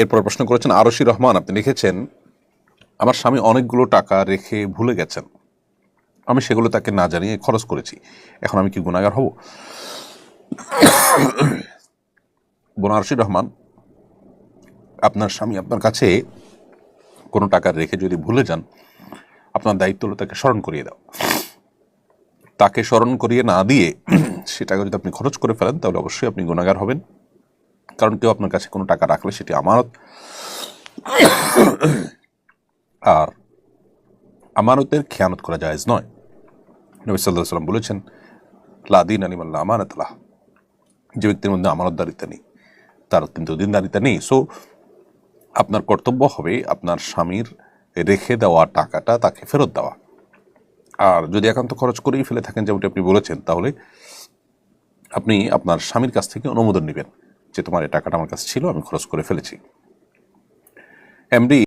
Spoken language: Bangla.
এরপর প্রশ্ন করেছেন, আরশি রহমান, আপনি লিখেছেন, আমার স্বামী অনেকগুলো টাকা রেখে ভুলে গেছেন। আমি সেগুলো তাকে না জানিয়ে খরচ করেছি। এখন আমি কি গুণাগার হব? বোনারশি রহমান, আপনার স্বামী আপনার কাছে কোনো টাকা রেখে যদি ভুলে যান, আপনার দায়িত্ব হলো তাকে স্মরণ করিয়ে দাও। তাকে স্মরণ করিয়ে না দিয়ে সেটাকে যদি আপনি খরচ করে ফেলেন, তাহলে অবশ্যই আপনি গুণাগার হবেন। কারণ কেউ আপনার কাছে কোনো টাকা রাখলে সেটি আমানত। আর আমানতের খেয়ানত করা জায়েজ নয়। নবী সাল্লাহ সাল্লাম বলেছেন লাদিন আলিমাল্লা আমানতলাহ যে ব্যক্তির মধ্যে আমানতদারিতা নেই, তার কিন্তু দিনদারিতা নেই। সো আপনার কর্তব্য হবে আপনার স্বামীর রেখে দেওয়া টাকাটা তাকে ফেরত দেওয়া। আর যদি একান্ত খরচ করেই ফেলে থাকেন, যেমনটি আপনি বলেছেন, তাহলে আপনি আপনার স্বামীর কাছ থেকে অনুমোদন নেবেন। যে তোমার এই টাকাটা আমার কাছে ছিল আমি খরচ করে ফেলেছি। এমডি